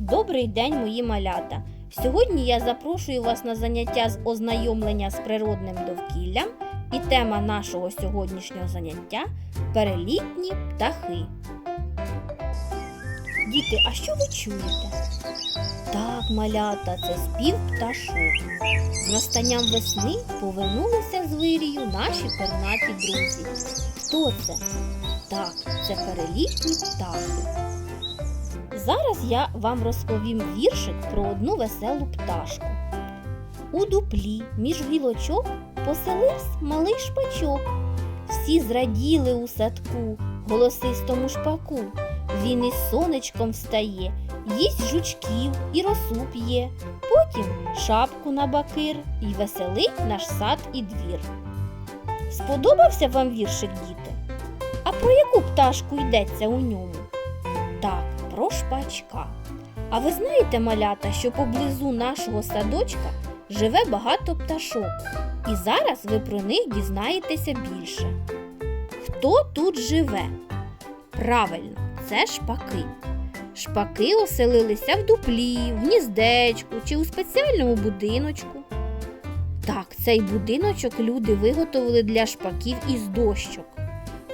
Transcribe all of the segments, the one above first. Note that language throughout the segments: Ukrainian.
Добрий день, мої малята! Сьогодні я запрошую вас на заняття з ознайомлення з природним довкіллям і тема нашого сьогоднішнього заняття перелітні птахи. Діти, а що ви чуєте? Так, малята, це спів пташок. З настанням весни повернулися з вирію наші пернаті друзі. Хто це? Так, це перелітні птахи. Зараз я вам розповім віршик про одну веселу пташку. У дуплі між гілочок поселився малий шпачок. Всі зраділи у садку, голосистому шпаку. Він із сонечком встає, їсть жучків і росу п'є, потім шапку на бакир і веселить наш сад і двір. Сподобався вам віршик, діти? А про яку пташку йдеться у ньому? Так, про шпачка. А ви знаєте, малята, що поблизу нашого садочка живе багато пташок, і зараз ви про них дізнаєтеся більше. Хто тут живе? Правильно, це шпаки. Шпаки оселилися в дуплі, в гніздечку чи у спеціальному будиночку. Так, цей будиночок люди виготовили для шпаків із дощок.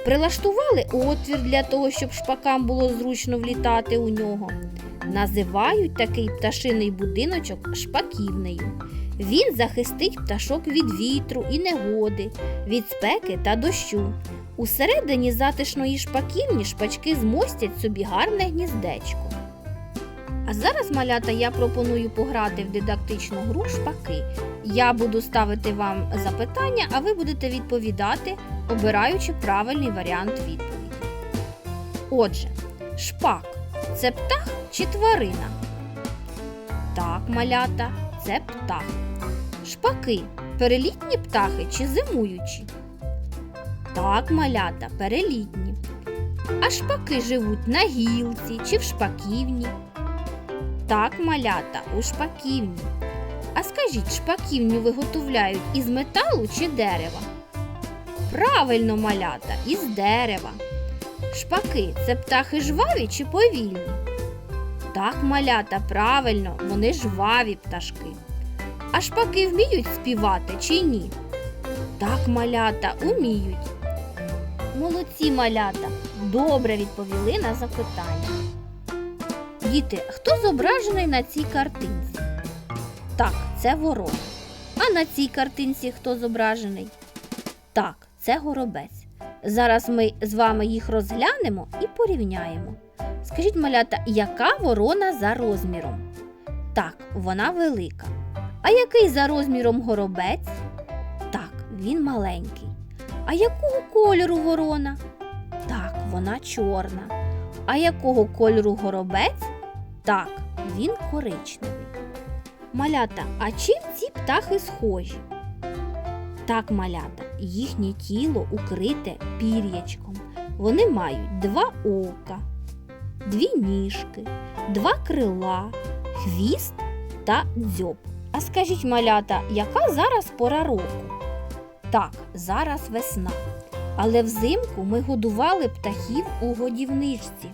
Прилаштували отвір для того, щоб шпакам було зручно влітати у нього. Називають такий пташиний будиночок шпаківнею. Він захистить пташок від вітру і негоди, від спеки та дощу. Усередині затишної шпаківні шпачки змостять собі гарне гніздечко. А зараз, малята, я пропоную пограти в дидактичну гру шпаки. Я буду ставити вам запитання, а ви будете відповідати, обираючи правильний варіант відповіді. Отже, шпак це птах чи тварина? Так, малята, це птах. Шпаки перелітні птахи чи зимуючі? Так, малята, перелітні. А шпаки живуть на гілці чи в шпаківні? Так, малята, у шпаківні. А скажіть, шпаківню виготовляють із металу чи дерева? Правильно, малята, із дерева. Шпаки це птахи жваві чи повільні? Так, малята, правильно, вони жваві пташки. А шпаки вміють співати чи ні? Так, малята, уміють. Молодці малята, добре відповіли на запитання. Діти, хто зображений на цій картинці? Так, це ворона. А на цій картинці хто зображений? Так, це горобець. Зараз ми з вами їх розглянемо і порівняємо. Скажіть, малята, яка ворона за розміром? Так, вона велика. А який за розміром горобець? Так, він маленький. А якого кольору ворона? Так, вона чорна. А якого кольору горобець? Так, він коричневий. Малята, а чим ці птахи схожі? Так, малята, їхнє тіло укрите пір'ячком. Вони мають два ока, дві ніжки, два крила, хвіст та дзьоб. А скажіть, малята, яка зараз пора року? Так, зараз весна. Але взимку ми годували птахів у годівничці.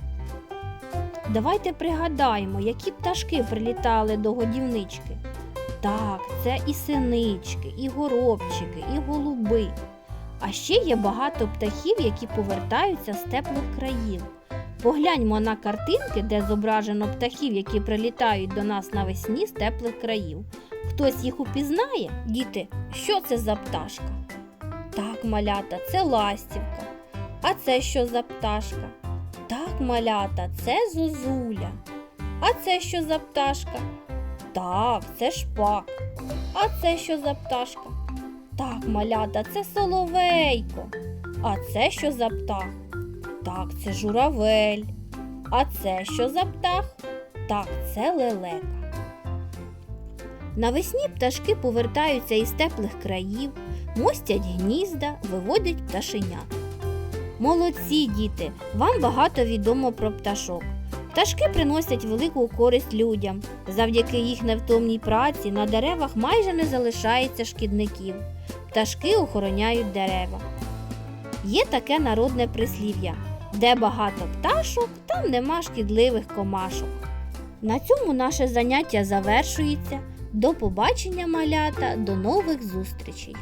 Давайте пригадаємо, які пташки прилітали до годівнички. Так, це і синички, і горобчики, і голуби. А ще є багато птахів, які повертаються з теплих країв. Погляньмо на картинки, де зображено птахів, які прилітають до нас навесні з теплих країв. Хтось їх упізнає? Діти, що це за пташка? Так, малята, це ластівка. А це що за пташка? Так, малята, це зозуля. А це що за пташка? Так, це шпак. А це що за пташка? Так, малята, це соловейко. А це що за птах? Так, це журавель. А це що за птах? Так, це лелека. Навесні пташки повертаються із теплих країв, мостять гнізда, виводять пташенят. Молодці, діти! Вам багато відомо про пташок. Пташки приносять велику користь людям. Завдяки їх невтомній праці на деревах майже не залишається шкідників. Пташки охороняють дерева. Є таке народне прислів'я: де багато пташок, там нема шкідливих комашок. На цьому наше заняття завершується. До побачення, малята, до нових зустрічей!